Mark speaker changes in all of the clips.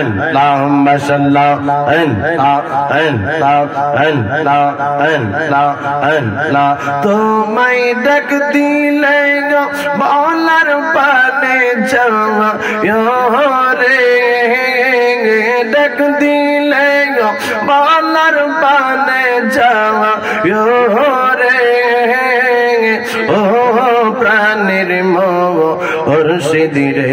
Speaker 1: اللهم صل তোমায় ডাক দিলে বলার পানে যাওয়া রে ডাক দিলে বলার পানে যাওয়া রে। ও প্রাণের মো সে ধীরে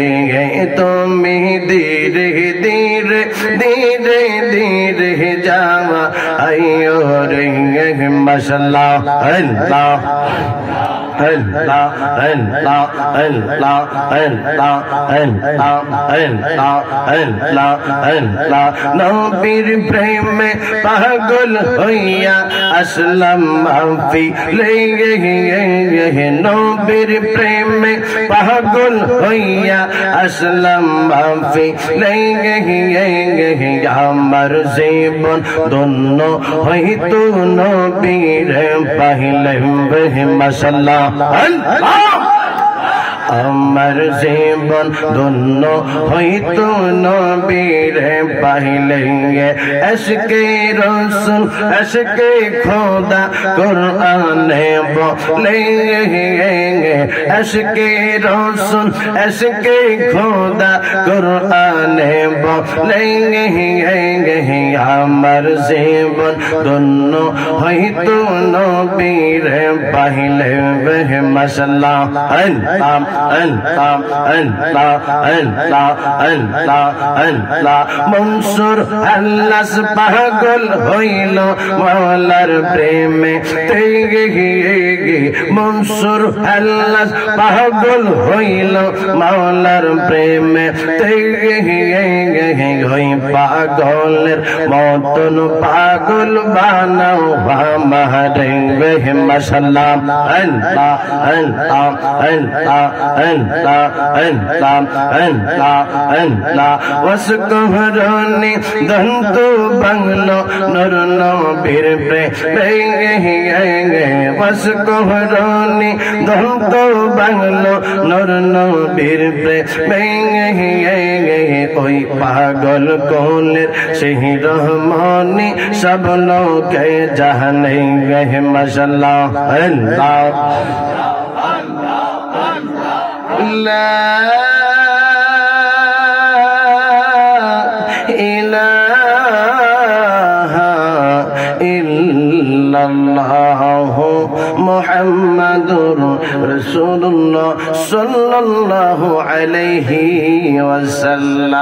Speaker 1: তুমি ধীরে ধীরে ধীরে ধীরে যাওয়া, আইয়ো عليهم ما شاء الله الله নবীর প্রেমে পাগল হইয়া আসলাম মাফি লেগে নবীর প্রেমে পাগল হইয়া আসলাম মাফি লেগে আমার জীবন ধন্য হইত নবীর পাহিলে মশাল্লাহ। আমার জীবন ধন্য হইতো নবীর পাইলে এসকে রসুল, এসকে খোদা কোরআনে বলে এসকে রসুল, এসকে খোদা কোরআনে বলে আমার জীবন ধন্য হয়তো নবীর পাহিলে মশলা আন আম আন আম আন লা মনসুর আল্লাস পাগল হইল মাওলার প্রেমে। তেগে গিয়ে মনসুর আল্লাস পাগল হইল মাওলার প্রেমে। তেগে গিয়ে হই পাগলের মতন পাগল বানাও, আমারে মশাল্লাহ আল্লাহ আল্লাহ আল্লাহ আল্লাহ আল্লাহ আল্লাহ আল্লাহ। ওসকহরনি দন্ত বাংলো নর নবীর প্রেমে ওসকহরনি দন্ত বাংলো নর নবীর ওই পাগল কোলের সেই مہمانی سب لوگ کے جہنے گئے مسلہ اللہ لا إله إلا الله محمد رسول الله صلى الله عليه وسلم